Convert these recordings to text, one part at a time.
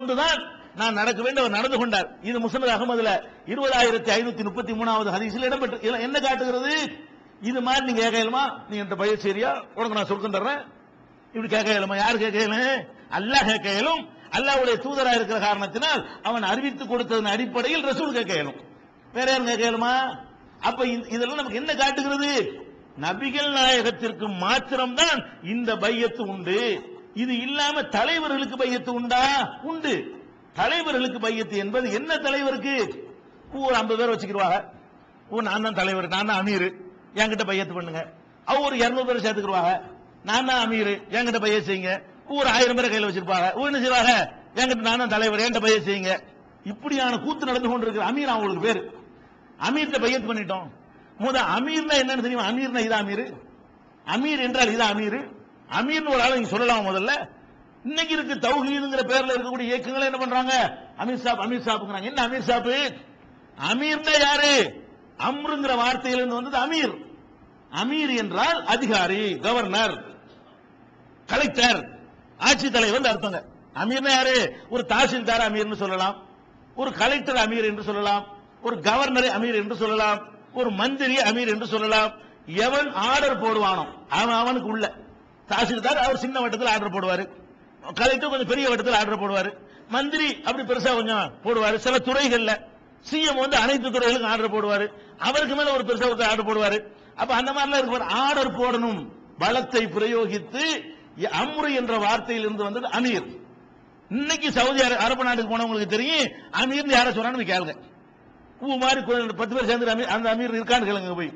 கொண்டுதான் நான் நடக்க வேண்டும். அவர் நடந்து கொண்டார். இது முஸ்னத் அகமதுல இருபதாயிரத்தி ஐநூத்தி முப்பத்தி மூணாவது ஹதீஸில் இடம்பெற்று என்ன காட்டுகிறது? இது மாதிரி நீங்க கேட்கலாமா நீ இந்த பயிர் சரியா உனக்கு நான் சொர்க்கம் தர்றேன். இப்படி கேட்க இயலுமா? யார் கேட்க அல்லாஹ் கேட்க இயலும். அல்லாஹ்வுடைய தூதரா இருக்கிற காரணத்தினால் அவன் அறிவித்து கொடுத்ததன் அடிப்படையில் ரசூல் கேட்க இயலும். வேற யாரும் கேட்க இயலுமா? அப்ப இதெல்லாம் நமக்கு என்ன காட்டுகிறது? நபிகள் நாயகத்திற்கு மாத்திரம்தான் இந்த பையத்து உண்டு. இது இல்லாம தலைவர்களுக்கு பையத்து உண்டா? உண்டு. தலைவர்களுக்கு பையத்து என்பது என்ன தலைவருக்கு? ஒரு ஐம்பது பேர் வச்சுக்கிடுவாங்க ஓ நான் தான் தலைவர் நான் தான் அமீர். என்கிட்ட பையத்து பண்ணுங்க. அவங்க ஒரு இரநூறு பேர் சேர்த்துக்கிடுவாங்க நான் தான் அமீர். என்கிட்ட பைய செய்யுங்க. ஒரு ஆயிரம் பேரை கையில் வச்சிருப்பாங்க. ஓ என்ன செய்வாங்க? என்கிட்ட நான் தான் தலைவர் என்கிட்ட பைய செய்யுங்க. இப்படியான கூத்து நடந்து கொண்டிருக்கிற அமீர் அவங்களுக்கு பேர். அமீர்கிட்ட பையத்து பண்ணிட்டோம். முத அமீர்னா என்னன்னு தெரியும்? அமீர்னா இதா அமீர். அமீர் என்றால் இதா அமீர். அமீர்னு ஒரு ஆளை நீங்க சொல்லலாம் முதல்ல. இன்னைக்கு இருக்கு தௌஹீதுங்கிற பேர்ல இருக்கக்கூடிய இயக்கங்களை என்ன பண்றாங்க? அமீர் சாப் அமீர் சாப்புங்கிறாங்க. என்ன அமீர் சாப்பு? அமீர்னா யாரு? அம்ருங்கிற வார்த்தையிலிருந்து வந்தது அமீர். அமீர் என்றால் அதிகாரி கவர்னர் கலெக்டர் ஆட்சி தலைவர் அர்த்தங்க. அமீர்னா யாரு? ஒரு தாசில்தார் அமீர்னு சொல்லலாம். ஒரு கலெக்டர் அமீர் என்று சொல்லலாம். ஒரு கவர்னர் அமீர் என்று சொல்லலாம். ஒரு மந்திரி அமீர் என்று சொல்லலாம். எவன் ஆர்டர் போடுவானோ அவன் அவனுக்கு உள்ள. தாசில்தார் அவர் சின்ன வட்டத்தில் ஆர்டர் போடுவார். கலெக்டர் கொஞ்சம் பெரிய வட்டத்தில் ஆர்டர் போடுவார். மந்திரி அப்படி பெருசா கொஞ்சம் போடுவார். சில துறைகள்ல சிஎம் வந்து அனைத்து துறைகளுக்கும் ஆர்டர் போடுவார். அவருக்கு மேல ஒரு பெருசா ஒருத்தர் ஆர்டர் போடுவார். அப்ப அந்த மாதிரிலாம் இருக்கு ஆர்டர் போடணும். பலத்தை பிரயோகித்து அம்ரு என்ற வார்த்தையில் இருந்து வந்தது அமீர். இன்னைக்கு சவுதி அரே- அரபு நாட்டுக்கு போனவங்களுக்கு தெரியும். அமீர் யாரை சொல்றான்னு கேளுங்க. ஊ மாதிரி பத்து பேர் சேர்ந்து அமீர் அந்த அமீர் இருக்கான்னு கேளுங்க போய்.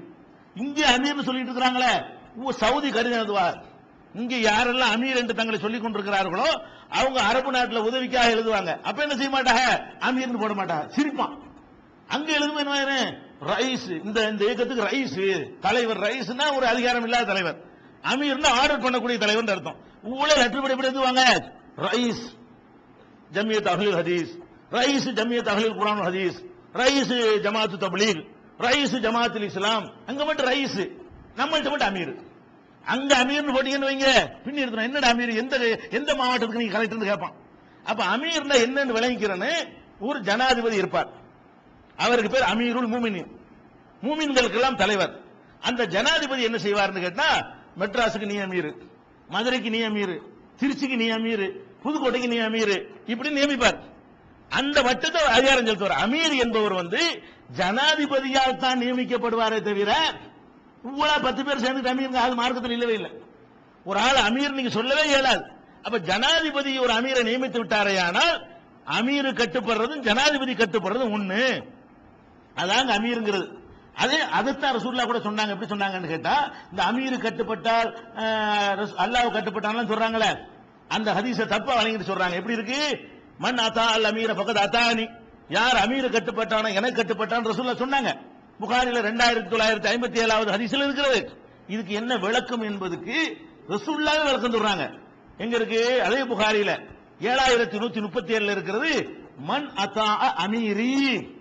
இங்கே அமீர்னு சொல்லிட்டு இருக்கிறாங்களே. ஊ சவுதி கருதினதுவா இங்க யாரெல்லாம் அமீர் என்று தங்களை சொல்லிக் கொண்டிருக்கிறார்களோ அவங்க அரபு நாட்டில் உதவிக்காக எழுதுவாங்க. அப்ப என்ன செய்ய மாட்டாங்க? அமீர்னு போட மாட்டாங்க. சிரிப்பான். அங்க எழுதும் என்ன ரைஸ். இந்த இந்த இயக்கத்துக்கு ரைஸ். தலைவர் ரைஸ்னா ஒரு அதிகாரம் இல்லாத தலைவர். அமீர்னா ஆர்டர் பண்ணக்கூடிய தலைவர் அர்த்தம். ஊழல் லெட்டர் எப்படி எழுதுவாங்க? ரைஸ். ஜமியத் அஹ்லுல் ஹதீஸ். ரைஸ் ஜமியத் அஹ்லுல் குரான் ஹதீஸ். ரைஸ் ஜமாத்து தபலீக். ரைஸ் ஜமாத்துல் இஸ்லாம். அங்க மட்டும் ரைஸ். நம்மள்கிட்ட மட்டும் அமீர். அங்க அமீர்னு போட்டீங்கன்னு வைங்க. பின்னி இருக்கணும் என்னடா அமீர்? எந்த எந்த மாவட்டத்துக்கு நீங்க கலெக்டர்னு கேட்பான் அப்ப அமீர்னா என்னன்னு விளங்கிக்கிறேன்னு ஒரு ஜனாதிபதி இருப்பார். அவருக்கு பேர் அமீருல் மூமினின். மூமின்களுக்கெல்லாம் தலைவர். அந்த ஜனாதிபதி என்ன செய்வார்னு கேட்டா மெட்ராஸுக்கு நீ அமீர் மதுரைக்கு நீ அமீர் திருச்சிக்கு நீ அமீர் புதுக்கோட்டைக்கு நீ அமீர் இப்படி நியமிப்பார். அந்த வட்டத்தை அதிகாரம் செலுத்துவார். அமீர் என்பவர் வந்து ஜனாதிபதியால் தான் நியமிக்கப்படுவாரே தவிர ஊழா பத்து பேர் சேர்ந்து அமீர் ஆள் மார்க்கத்தில் இல்லவே இல்லை. ஒரு ஆள் அமீர் நீங்க சொல்லவே இயலாது. அப்ப ஜனாதிபதி ஒரு அமீரை நியமித்து விட்டாரேயானால் அமீர் கட்டுப்படுறதும் ஜனாதிபதி கட்டுப்படுறதும் ஒண்ணு. அதாங்க அமீருங்கிறது. அதே அதுதான் ரசூல்லா கூட சொன்னாங்க. எப்படி சொன்னாங்கன்னு கேட்டா இந்த அமீர் கட்டுப்பட்டால் அல்லாவு ரஸ்- அல்லாஹ் சொல்றாங்களே. அந்த ஹதீஸ தப்பா வழங்கிட்டு சொல்றாங்க. எப்படி இருக்கு? மண் அத்தா அல் அமீர பக்கத்து அத்தானி. யார் அமீர் கட்டுப்பட்டானோ எனக்கு கட்டுப்பட்டான்னு ரசூல்லா சொன்னாங்க. புகாரில ரெண்டாயிரத்தி தொள்ளாயிரத்தி ஐம்பத்தி ஏழாவது ஹரிசில் இருக்கிறது. இதுக்கு என்ன விளக்கம் என்பதுக்கு ரசூல்லாவே விளக்கம் சொல்றாங்க. எங்க இருக்கு? அதே புகாரில ஏழாயிரத்தி நூத்தி முப்பத்தி ஏழுல இருக்கிறது மண் அத்தா அமீரி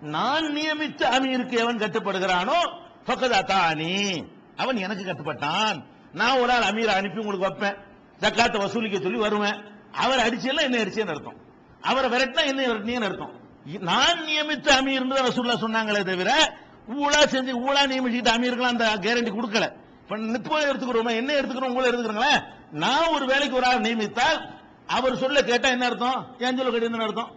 நான் நியமித்த அமீருக்கு எவன் கட்டுப்படுகிறானோ பக்கத் அத்தானி அவன் எனக்கு கட்டுப்பட்டான். நான் ஒரு ஆள் அமீரை அனுப்பி உங்களுக்கு வைப்பேன். ஜக்காத்தை வசூலிக்க சொல்லி வருவேன். அவர் அடிச்செல்லாம் என்ன அடிச்சேன்னு அர்த்தம். அவரை விரட்டினா என்ன விரட்டினேன்னு அர்த்தம். நான் நியமித்த அமீர்னு தான் ரசூல்லா சொன்னாங்களே தவிர ஊழா செஞ்சு ஊழா நியமிச்சுக்கிட்டு அமீருக்கெல்லாம் அந்த கேரண்டி கொடுக்கல. இப்ப இப்போ எடுத்துக்கிறோமா? என்ன எடுத்துக்கிறோம்? உங்களை எடுத்துக்கிறோங்களே? நான் ஒரு வேலைக்கு ஒரு ஆள் நியமித்தால் அவர் சொல்ல கேட்டா என்ன அர்த்தம்? ஏன் சொல்ல கேட்டு என்ன அர்த்தம்?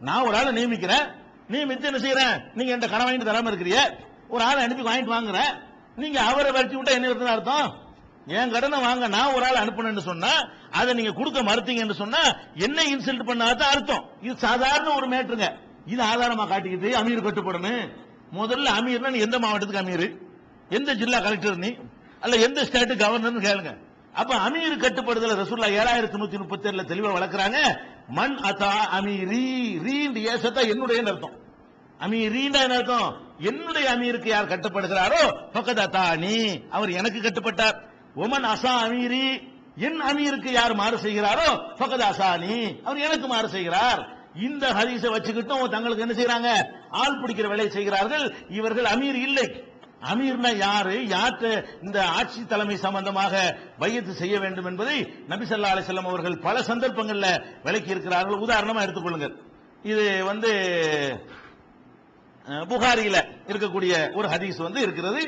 நான் ஒரு ஆளை நியமிக்கிறேன். நியமித்து என்ன செய்யறேன்? நீங்க என்கிட்ட கடன் வாங்கிட்டு தராம இருக்கிறீங்க. ஒரு ஆளை அனுப்பி வாங்கிட்டு வாங்குறேன். நீங்க அவரை வச்சு விட்டா என்ன இருக்குன்னு அர்த்தம்? என் கடனை வாங்க நான் ஒரு ஆள் அனுப்பணும்னு சொன்னா அதை நீங்க கொடுக்க மறுத்தீங்கன்னு சொன்னா என்ன இன்சல்ட் பண்ணாதான் அர்த்தம். இது சாதாரண ஒரு மேட்ருங்க இது ஆதாரமா காட்டிக்கிது அமீர் கட்டுப்படணும் முதல்ல அமீர்னா நீ எந்த மாவட்டத்துக்கு அமீர்? எந்த ஜில்லா கலெக்டர் நீ? அல்ல எந்த ஸ்டேட் கவர்னர்னு கேளுங்க. அப்ப அமீர் கட்டுப்படுதல ரசூல்லா ஏழாயிரத்தி நூத்தி முப்பத்தி ஏழுல தெளிவா வளர்க்கறாங்க. மண் அத்தா அமீரி ரீண்டு ஏசத்தா என்னுடைய அர்த்தம். அமீரீண்டா என்ன அர்த்தம்? என்னுடைய அமீருக்கு யார் கட்டுப்படுகிறாரோ பக்கதா தானி அவர் எனக்கு கட்டுப்பட்டார். ஒமன் அசா அமீரி என் அமீருக்கு யார் மாறு செய்கிறாரோ பக்கத் அசானி அவர் எனக்கு மாறு செய்கிறார். இந்த ஹதீஸை வச்சுக்கிட்டும் தங்களுக்கு என்ன செய்யறாங்க ஆள் பிடிக்கிற வேலையை செய்கிறார்கள். இவர்கள் அமீர் இல்லை. அமீர்னா யாரு? யார்கிட்ட இந்த ஆட்சி தலைமை சம்பந்தமாக வையத்து செய்ய வேண்டும் என்பதை நபி ஸல்லல்லாஹு அவர்கள் பல சந்தர்ப்பங்கள்ல விளக்கி இருக்கிறார்கள். உதாரணமா எடுத்துக்கொள்ளுங்கள் இது வந்து புகாரியில இருக்கக்கூடிய ஒரு ஹதீஸ் வந்து இருக்கிறது.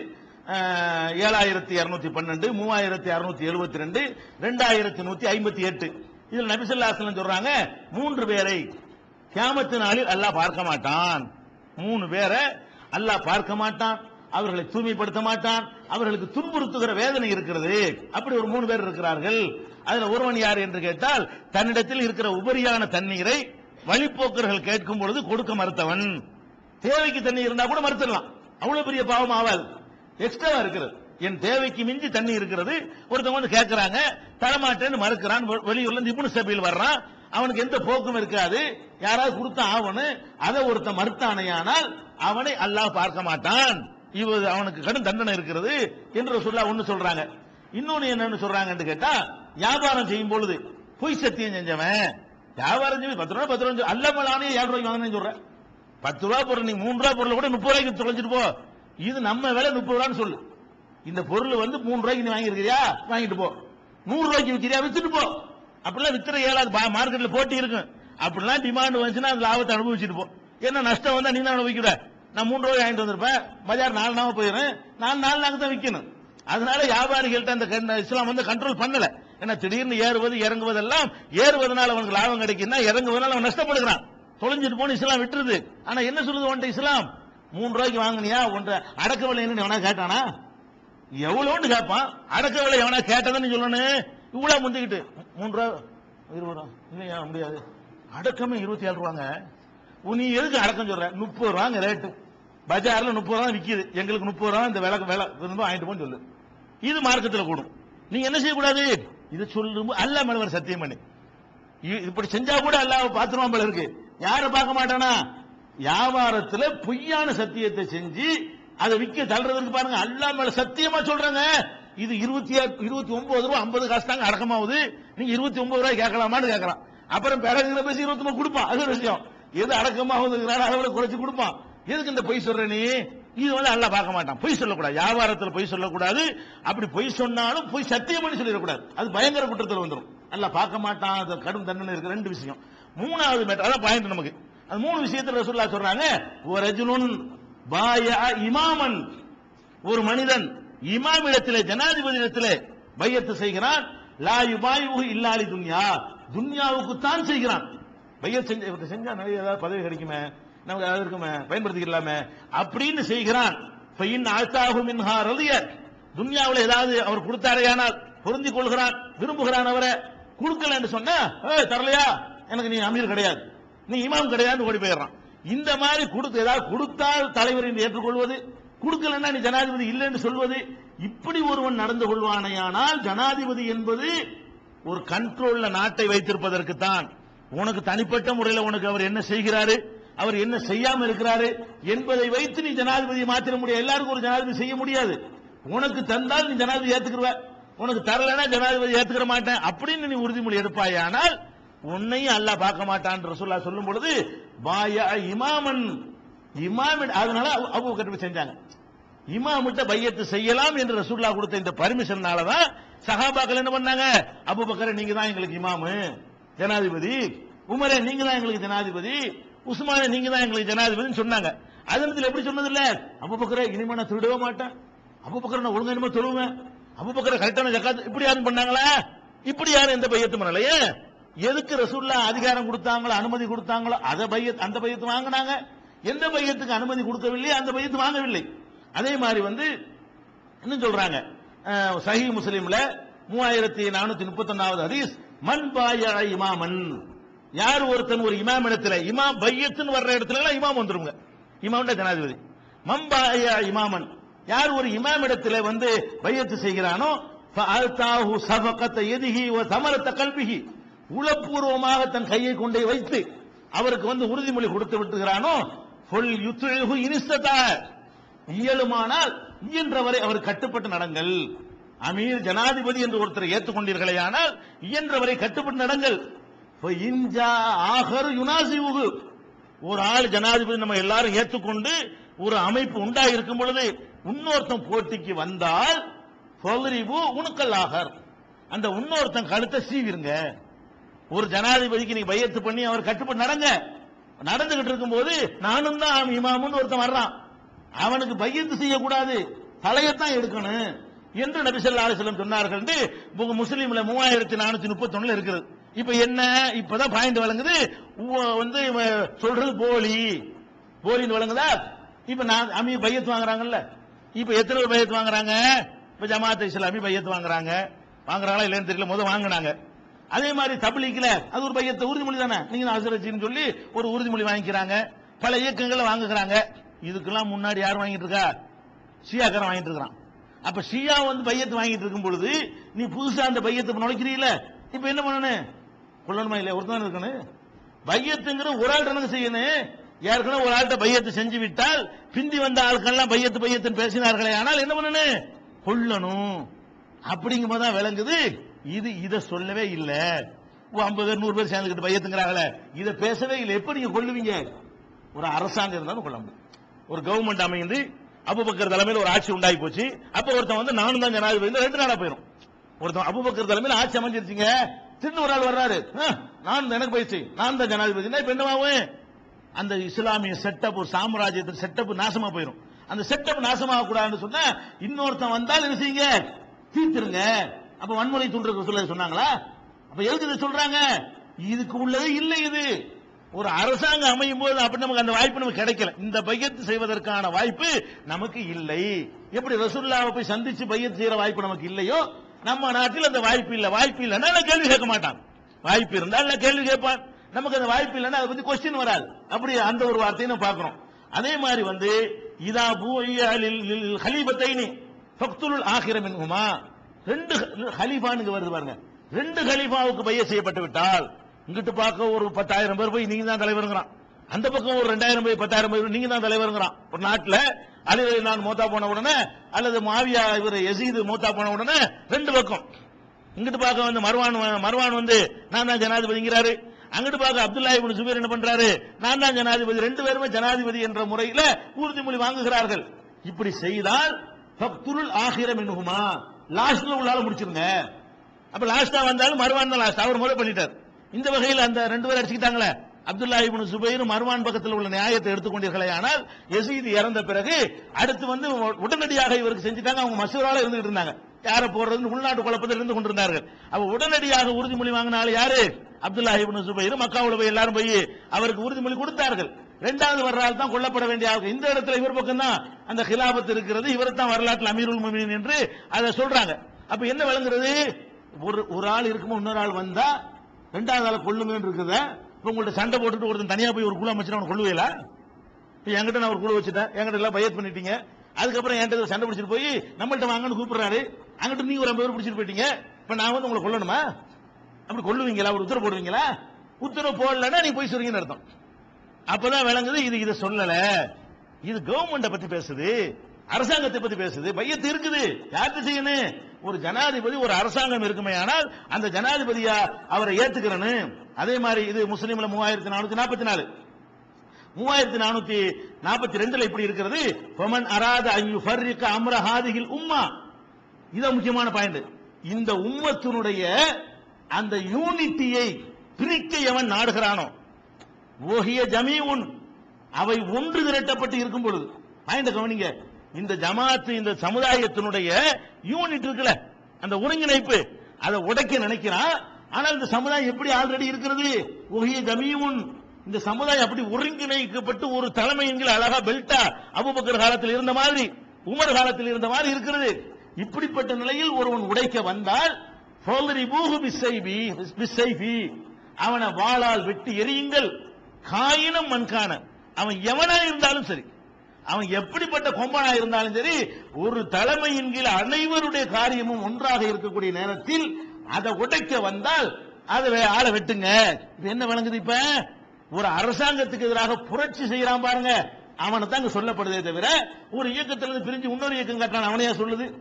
ஏழாயிரத்தி இருநூத்தி பன்னெண்டு மூவாயிரத்தி அறுநூத்தி எழுபத்தி ரெண்டு ரெண்டாயிரத்தி நூத்தி ஐம்பத்தி எட்டு. இதில் நபிசல்லாசலம் சொல்றாங்க மூன்று பேரை கேமத்து நாளில் அல்லாஹ் பார்க்க மாட்டான். மூணு பேரை அல்லாஹ் பார்க்க மாட்டான் அவர்களை தூய்மைப்படுத்த மாட்டான் அவர்களுக்கு துன்புறுத்துகிற வேதனை இருக்கிறது. அப்படி ஒரு மூணு பேர் இருக்கிறார்கள். அதுல ஒருவன் யார் என்று கேட்டால் தன்னிடத்தில் இருக்கிற உபரியான தண்ணீரை வழிப்போக்கர்கள் கேட்கும் பொழுது கொடுக்க மறுத்தவன். தேவைக்கு தண்ணி இருந்தா கூட மறுத்துடலாம். அவ்வளவு பெரிய பாவம் ஆவாது. எக்ஸ்ட்ராவா இருக்கிறது. என் தேவைக்கு மிஞ்சி தண்ணி இருக்கிறது. ஒருத்தவங்க வந்து கேட்கிறாங்க தரமாட்டேன்னு மறுக்கிறான். வெளியூர்ல இருந்து இப்னு வர்றான். அவனுக்கு எந்த போக்கும் இருக்காது. யாராவது கொடுத்தா ஆவனு அதை ஒருத்தன் மறுத்தானையானால் அவனை அல்லாஹ் பார்க்க மாட்டான். இவ அவனுக்கு கடும் தண்டனை இருக்கிறது என்று சொல்ல ஒண்ணு சொல்றாங்க. இன்னொன்னு என்னன்னு சொல்றாங்கன்னு கேட்டா வியாபாரம் செய்யும் பொழுது பொய் சத்தியம் செஞ்சவன் வியாபாரம் செய்யும் பத்து ரூபா பத்து ரூபா அல்லமலானே ஏழு ரூபாய்க்கு வாங்கினேன்னு சொல்றேன் பத்து ரூபா பொருள் நீ மூணு ரூபா பொருள் கூட முப்பது ரூபாய்க்கு தொலைஞ்சிட்டு போ. இது நம்ம விலை முப்பது ரூபான்னு சொல்லு. இந்த பொருள் வந்து மூணு ரூபாய்க்கு நீ வாங்கியிருக்கிறியா? வாங்கிட்டு போ. நூறு ரூபாய்க்கு விற்கிறியா வித்துட்டு போ. அப்படிலாம் வித்துற ஏழாவது மார்க்கெட்ல போட்டி இருக்கும் அப்படிலாம் டிமாண்ட் வந்துச்சுன்னா அந்த லாபத்தை அனுபவிச்சுட்டு போ. என்ன நஷ்டம் வந்தா நீ தான் அனுபவிக்கிற. நான் மூணு ரூபாய் வாங்கிட்டு வந்திருப்பேன். பஜார் நாலு நாம போயிடுறேன் நாலு நாலு நாங்க தான் விற்கணும் அதனால வியாபாரிகள்ட்ட அந்த இஸ்லாம் வந்து கண்ட்ரோல் பண்ணல. ஏன்னா திடீர்னு ஏறுவது இறங்குவதெல்லாம் ஏறுவதனால அவனுக்கு லாபம் கிடைக்குன்னா இறங்குவதனால அவன் நஷ்டப்படுகிறான். தொலைஞ்சிட்டு போன இஸ்லாம் விட்டுருது. ஆனா என்ன சொல்லுது உன்ட்ட இஸ்லாம்? மூணு ரூபாய்க்கு வாங்குனியா? ஒன்றை அடக்க விலை எவனா கேட்டானா? எவ்வளோன்னு கேட்பான். அடக்க விலை எவனா கேட்டதுன்னு சொல்லணும் இவ்வளோ முந்திக்கிட்டு. மூணு ரூபா இருபது ரூபா. இல்லையா? முடியாது. அடக்கமே இருபத்தி ஏழு ரூபாங்க நீ எதுக்கு அடக்கம் சொல்ற? முப்பது ரூபாங்க ரேட்டு பஜாரில் முப்பது ரூபா விற்கிது எங்களுக்கு முப்பது ரூபா இந்த விலை விலை இருந்தா வாங்கிட்டு போன்னு சொல்லு. இது மார்க்கத்தில் கூடும். நீ என்ன செய்யக்கூடாது? இது சொல்லும் அல்ல மேல சத்தியம் பண்ணி. இ- இப்படி செஞ்சா கூட அல்லாஹ் பார்த்துருவான் போல இருக்கு. யாரை பார்க்க மாட்டானா? வியாபாரத்துல பொய்யான சத்தியத்தை செஞ்சு அதை விற்க தள்ளுறதுக்கு பாருங்க. அல்லாஹ் மேல சத்தியமா சொல்றாங்க. இது இருபத்தி இருபத்தி ஒன்பது ரூபா ஐம்பது காசு தாங்க அடக்கமாகுது. நீங்க இருபத்தி ஒன்பது ரூபாய் கேட்கலாமான்னு கேட்கறான். அப்புறம் பிறகு பேசி இருபத்தி ஒன்பது கொடுப்பான். அது ஒரு விஷயம். எது அடக்கமாகுதுங்கிறான அதை விட குறைச்சு கொடுப்பான். எதுக்கு இந்த பொய் சொல்ற நீ? இது வந்து அல்லாஹ் பார்க்க மாட்டான். பொய் சொல்லக்கூடாது. வியாபாரத்தில் பொய் சொல்லக்கூடாது. அப்படி பொய் சொன்னாலும் பொய் சத்தியம் பண்ணி சொல்லிடக்கூடாது. அது பயங்கர குற்றத்தில் வந்துடும் நல்லா பார்க்க மாட்டான். அது கடும் தண்டனை இருக்கு. ரெண்டு விஷயம். மூணாவது மேட்டர் அதான் பாயிண்ட் நமக்கு. அது மூணு விஷயத்துல ரசூல்லா சொல்றாங்க. ஒரு ரஜுலுன் பாயா இமாமன். ஒரு மனிதன் இமாமிடத்திலே ஜனாதிபதியிடத்திலே பையத்து செய்கிறான். லா யுபாயுஹு இல்லாலி துன்யா. துன்யாவுக்கு தான் செய்கிறான். பையத் செஞ்ச செஞ்சா நிறைய ஏதாவது பதவி கிடைக்குமே நமக்கு ஏதாவது இருக்குமே பயன்படுத்திக்கலாமே அப்படின்னு செய்கிறான். பையன் ஆத்தாஹு மின்ஹா ரலிய. துன்யாவில் ஏதாவது அவர் கொடுத்தாரையானால் பொருந்தி கொள்கிறான் விரும்புகிறான் அவரை. கொடுக்கல என்று சொன்னா தரலையா? எனக்கு நீ அமீர் கிடையாது. நீ இமாம் கிடையாது ஓடி போயிடுறான். இந்த மாதிரி கொடுத்து ஏதாவது கொடுத்தால் தலைவர் என்று ஏற்றுக்கொள்வது கொடுக்கலன்னா நீ ஜனாதிபதி இல்லைன்னு சொல்வது இப்படி ஒருவன் நடந்து கொள்வானேயானால் ஜனாதிபதி என்பது ஒரு கண்ட்ரோல்ல நாட்டை வைத்திருப்பதற்கு தான் உனக்கு தனிப்பட்ட முறையில் உனக்கு அவர் என்ன செய்கிறாரு அவர் என்ன செய்யாம இருக்கிறாரு என்பதை வைத்து நீ ஜனாதிபதியை மாத்திர முடியாது. எல்லாருக்கும் ஒரு ஜனாதிபதி செய்ய முடியாது. உனக்கு தந்தால் நீ ஜனாதிபதி ஏத்துக்கிறவ உனக்கு தரலைன்னா ஜனாதிபதி ஏத்துக்கிற மாட்டேன். அப்படின்னு நீ உறுதிமொழி எடுப்பாயானால் உன்னையும் அல்லாஹ் பார்க்க மாட்டான் ரசூல்லா சொல்லும் பொழுது பாயா இமாமன். இமாம் அதனால அபு கட்டு செஞ்சாங்க. இமாமிட்ட பையத்து செய்யலாம் என்று ரசூல்லா கொடுத்த இந்த பர்மிஷன்னால தான் சஹாபாக்கள் என்ன பண்ணாங்க? அபுபக்கரை நீங்க தான் எங்களுக்கு இமாமு ஜனாதிபதி. உமரே நீங்க தான் எங்களுக்கு ஜனாதிபதி. உஸ்மானே நீங்க தான் எங்களுக்கு ஜனாதிபதினு சொன்னாங்க. அதனத்துல எப்படி சொன்னது இல்ல அபுபக்கரை இனிமே நான் திருடவே மாட்டேன். அபுபக்கரை நான் ஒழுங்கா இனிமே தொழுவேன். அபுபக்கரை கரெக்டான ஜக்காத் இப்படி யாரும் பண்ணாங்களா? இப்படி யாரும் எந்த பையத்து பண்ணலையே? எதுக்கு ரசூல்லா அதிகாரம் கொடுத்தாங்களோ அனுமதி கொடுத்தாங்களோ அதை பையத் அந்த பையத்து வாங்கினாங்க. எந்த பையத்துக்கு அனுமதி கொடுக்கவில்லையோ அந்த பையத்து வாங்கவில்லை. அதே மாதிரி வந்து இன்னும் சொல்றாங்க? சஹி முஸ்லீம்ல மூவாயிரத்தி நானூத்தி முப்பத்தொன்னாவது ஹதீஸ் மண் பாயா இமாமன். யார் ஒருத்தன் ஒரு இமாம் இடத்துல இமாம் பையத்துன்னு வர்ற இடத்துல எல்லாம் இமாம் வந்துருங்க. இமாம்ட ஜனாதிபதி. மன் இமாமன். யார் ஒரு இமாம் இடத்துல வந்து பையத்து செய்கிறானோ ஃபஅல்தாஹு சஃபகத்த யதிஹி சமரத்தை தமரத்த உளப்பூர்வமாக தன் கையை கொண்டே வைத்து அவருக்கு வந்து உறுதிமொழி கொடுத்து விட்டுகிறானோ? ஃபுல் யுத்இஹு இனிஸ்ததா. இயலுமானால் இயன்றவரை அவர் கட்டுப்பட்டு நடங்கள். அமீர் ஜனாதிபதி என்று ஒருத்தரை ஏற்றுக்கொண்டீர்களே ஆனால் இயன்றவரை கட்டுப்பட்டு நடங்கள். இன்ஜா ஆகர் யுனாசிவுகு ஒரு ஆள் ஜனாதிபதி நம்ம எல்லாரும் ஏற்றுக்கொண்டு ஒரு அமைப்பு உண்டாகி இருக்கும் பொழுது இன்னொருத்தன் போட்டிக்கு வந்தால் ஃபதரிபு உணுக்கல்லாகர் அந்த இன்னொருத்தன் கழுத்தை சீவிருங்க. ஒரு ஜனாதிபதிக்கு நீ பையத்து பண்ணி அவர் கட்டுப்பட்டு நடங்க. நடந்துகிட்டு இருக்கும்போது நானும் தான் இமாமுன்னு ஒருத்தன் வர்றான். அவனுக்கு பையத்து செய்யக்கூடாது. தலையத்தான் எடுக்கணும் என்று நபி ஸல்லல்லாஹு சொன்னார்கள் என்று உங்க முஸ்லீம்ல மூவாயிரத்தி நானூத்தி முப்பத்தி இருக்கிறது இப்ப என்ன? இப்பதான் பாயிண்ட் வழங்குது வந்து இவன் சொல்றது போலி. போலின்னு வழங்குதா இப்ப நான் அமி பையத்து வாங்குறாங்கல்ல. இப்ப எத்தனை பேர் பையத்து வாங்குறாங்க? இப்ப ஜமாத் இஸ்லாமி பையத்து வாங்குறாங்க. வாங்குறாங்களா இல்லைன்னு தெரியல. முதல் வாங்கினாங்க. அதே மாதிரி தபிலீக்ல அது ஒரு பையத்தை உறுதிமொழி தானே? நீங்க அசரச்சின்னு சொல்லி ஒரு உறுதிமொழி வாங்கிக்கிறாங்க. பல இயக்கங்களை வாங்குகிறாங்க. இதுக்கெல்லாம் முன்னாடி யார் வாங்கிட்டு இருக்கா? ஷியாக்காரன் வாங்கிட்டு இருக்கிறான். அப்ப ஷியா வந்து பையத்து வாங்கிட்டு இருக்கும் பொழுது நீ புதுசா அந்த பையத்தை நுழைக்கிறீல இப்ப என்ன பண்ணணும்? கொள்ளணுமா இல்லையா? ஒருத்தன் இருக்கணும். பையத்துங்கிற ஒரு ஆள் எனக்கு செய்யணும்? ஏற்கனவே ஒரு ஆள்கிட்ட பையத்து செஞ்சு விட்டால் பிந்தி வந்த ஆட்கள்லாம் பையத்து பையத்துன்னு பேசினார்களே. ஆனால் என்ன பண்ணணும்? கொள்ளணும் அப்படிங்கும்போது தான் விளங்குது. இது இதை சொல்லவே இல்லை. ஐம்பது பேர் நூறு பேர் சேர்ந்துக்கிட்டு பையத்துங்கிறாங்களே. இதை பேசவே இல்லை. எப்படி நீங்க கொள்ளுவீங்க ஒரு அரசாங்கம் இருந்தாலும் கொள்ள முடியும். ஒரு கவர்மெண்ட் அமைந்து அபுபக்கர் தலைமையில் ஒரு ஆட்சி உண்டாகி போச்சு. அப்ப ஒருத்தன் வந்து நானும் தான் ஜனாதிபதி. ரெண்டு நாளா போயிடும் ஒருத்தன் அபுபக்கர் தலைமையில் ஆட்சி அமைஞ்சிருச்சுங்க. திரும்ப ஒரு ஆள் வர்றாரு. ஆ, நான் எனக்கு போயிடுச்சு நான் தான் ஜனாதிபதி. இப்ப என்னவாகும் அந்த இஸ்லாமிய செட்டப் ஒரு சாம்ராஜ்யத்தின் செட்டப் நாசமா போயிடும் அந்த செட்டப் நாசமாக கூடாதுன்னு சொன்னா இன்னொருத்தன் வந்தால் என்ன செய்யுங்க? தீர்த்துருங்க. அப்ப வன்முறை தூண்டுறது சொல்ல சொன்னாங்களா? அப்ப எதுக்கு இதை சொல்றாங்க? இதுக்கு உள்ளது இல்லை இது. ஒரு அரசாங்கம் அமையும் போது அப்படி நமக்கு அந்த வாய்ப்பு நமக்கு கிடைக்கல. இந்த பையத்து செய்வதற்கான வாய்ப்பு நமக்கு இல்லை. எப்படி ரசூல்லாவை போய் சந்திச்சு பையத்து செய்யற வாய்ப்பு நமக்கு இல்லையோ? நம்ம நாட்டில் அந்த வாய்ப்பு இல்லை. வாய்ப்பு இல்லைன்னா கேள்வி கேட்க மாட்டான். வாய்ப்பு இருந்தால் நான் கேள்வி கேட்பான். நமக்கு அந்த வாய்ப்பு இல்லைன்னா அதை பத்தி கொஸ்டின் வராது. அப்படி அந்த ஒரு வார்த்தையை நம்ம பார்க்கிறோம். அதே மாதிரி வந்து இதா பூயலில் ஹலீபத்தைனி ஃபக்துல் ஆகிரமின் உமா ரெண்டு ஹலீஃபான்னு வருது பாருங்க. ரெண்டு ஹலீஃபாவுக்கு பைய செய்யப்பட்டு விட்டால் இங்கிட்டு பார்க்க ஒரு பத்தாயிரம் பேர் போய் நீங்க தான் தலைவருங்கிறான். அந்த பக்கம் ஒரு ரெண்டாயிரம் பேர் பத்தாயிரம் பேர் நீங்க தான் தலைவருங்கிறான். ஒரு நாட்டுல அலி நான் மூத்தா போன உடனே அல்லது மாவியா இவர் எசீது மூத்தா போன உடனே ரெண்டு பக்கம். இங்கிட்டு பார்க்க வந்து மர்வான் மர்வான் வந்து நான் தான் ஜனாதிபதிங்கிறாரு. அங்கிட்டு பார்க்க அப்துல்லா இபின் சுபீர் என்ன பண்றாரு? நான் தான் ஜனாதிபதி. ரெண்டு பேருமே ஜனாதிபதி என்ற முறையில உறுதிமொழி வாங்குகிறார்கள். இப்படி செய்தால் ஃபக்துல் ஆகிரம் என்னுமா லாஸ்ட்ல உள்ளால முடிச்சிருங்க. அப்ப லாஸ்டா வந்தாலும் மருவான் தான் லாஸ்ட் அவர் முறை பண்ணிட்டார். இந்த வகையில் அந்த ரெண்டு பேரும் அடிச்சுக்கிட்டாங்களே. அப்துல்லா இபின் சுபைரும் மர்வான் பக்கத்தில் உள்ள நியாயத்தை எடுத்துக்கொண்டீர்களே ஆனால் எசீது இறந்த பிறகு அடுத்து வந்து உடனடியாக இவருக்கு செஞ்சுட்டாங்க. அவங்க மசூரால இருந்துகிட்டு இருந்தாங்க. யாரை போடுறதுன்னு உள்நாட்டு குழப்பத்தில் இருந்து கொண்டிருந்தார்கள். அவ உடனடியாக உறுதிமொழி வாங்கினாலும் யாரு? அப்துல்லா இபின் சுபைரும் மக்காவுல போய் எல்லாரும் போய் அவருக்கு உறுதிமொழி கொடுத்தார்கள். ரெண்டாவது வர்ற தான் கொல்லப்பட வேண்டிய ஆள். இந்த இடத்துல இவர் பக்கம் தான் அந்த ஹிலாபத் இருக்கிறது. இவர் தான் வரலாற்றில் அமீருல் முமினின் என்று அதை சொல்றாங்க. அப்ப என்ன விளங்குறது? ஒரு ஒரு ஆள் இருக்குமோ இன்னொரு ஆள் வந்தா ரெண்டாவது ஆள் கொள்ளுங்கன்னு இருக்குத. இப்ப உங்கள்ட்ட சண்டை போட்டுட்டு ஒருத்தன் தனியா போய் ஒரு குழு அமைச்சு அவனை கொள்ளுவீங்களா இப்ப என்கிட்ட நான் ஒரு குழு வச்சுட்டேன். என்கிட்ட எல்லாம் பயத் பண்ணிட்டீங்க. அதுக்கப்புறம் என்கிட்ட சண்டை பிடிச்சிட்டு போய் நம்மள்ட்ட வாங்கன்னு கூப்பிடுறாரு. அங்கிட்டு நீ ஒரு ஐம்பது பேர் பிடிச்சிட்டு போயிட்டீங்க. இப்ப நான் வந்து உங்களை கொல்லணுமா? அப்படி கொள்ளுவீங்களா ஒரு உத்தரவு போடுவீங்களா? உத்தரவு போடலன்னா நீ போய் சொல்றீங்கன்னு அர்த்தம். அப்பதான் விளங்குது இது இதை சொல்லல. இது கவர்மெண்ட பத்தி பேசுது அரசாங்கத்தை பத்தி பேசுது பையத்து இருக்குது. யார்கிட்ட செய்யணும்? ஒரு ஜனாதிபதி ஒரு அரசாங்கம் இருக்குமே ஆனால் அந்த ஜனாதிபதியா அவரை ஏத்துக்கிறனு அதே மாதிரி இது முஸ்லீம்ல மூவாயிரத்தி நானூத்தி நாற்பத்தி நாலு. மூவாயிரத்தி நானூத்தி நாற்பத்தி ரெண்டுல இப்படி இருக்கிறது. பொமன் அராத ஐயு ஃபர்ரிக்க அம்ரஹாதிகில் உம்மா. இதான் முக்கியமான பாயிண்ட் இந்த உம்மத்தினுடைய அந்த யூனிட்டியை பிரிக்க எவன் நாடுகிறானோ ஓஹிய உன் அவை ஒன்று திரட்டப்பட்டு இருக்கும் பொழுது பாயிண்ட கவனிங்க இந்த ஜமாத்து இந்த சமுதாயத்தினுடைய யூனிட் இருக்குல்ல அந்த ஒருங்கிணைப்பு அதை உடைக்க நினைக்கிறான் ஆனால் இந்த சமுதாயம் எப்படி ஆல்ரெடி இருக்கிறது? ஓஹிய ஜமீவுன் இந்த சமுதாயம் அப்படி ஒருங்கிணைக்கப்பட்டு ஒரு தலைமை எங்களை அழகா பெல்ட்டா அபுபக்கர் காலத்தில் இருந்த மாதிரி உமர் காலத்தில் இருந்த மாதிரி இருக்கிறது. இப்படிப்பட்ட நிலையில் ஒருவன் உடைக்க வந்தால் அவனை வாளால் வெட்டி எரியுங்கள் காயினம் மண்கான அவன் எவனா இருந்தாலும் சரி. அவன் எப்படிப்பட்ட கொம்பனா இருந்தாலும் சரி ஒரு தலைமையின் கீழ் அனைவருடைய காரியமும் ஒன்றாக இருக்கக்கூடிய நேரத்தில் அதை உடைக்க வந்தால் அதை ஆளை வெட்டுங்க. இது என்ன விளங்குது இப்ப? ஒரு அரசாங்கத்துக்கு எதிராக புரட்சி செய்யறான் பாருங்க. அவனை தான் சொல்லப்படுதே தவிர ஒரு இயக்கத்திலிருந்து பிரிஞ்சு இன்னொரு இயக்கம் கட்டுறான். அவனையா சொல்லுது?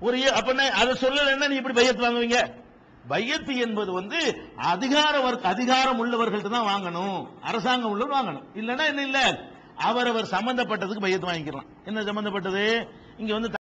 ஒரு இய- அப்ப என்ன, அதை சொல்லலன்னா நீ இப்படி பையத்து வாங்குவீங்க? பையத்து என்பது வந்து அதிகார அதிகாரம் உள்ளவர்கள்ட்ட தான் வாங்கணும். அரசாங்கம் உள்ளவர் வாங்கணும். இல்லைன்னா என்ன இல்ல? அவரவர் சம்பந்தப்பட்டதுக்கு பையத்து வாங்கிக்கலாம். என்ன சம்பந்தப்பட்டது? இங்க வந்து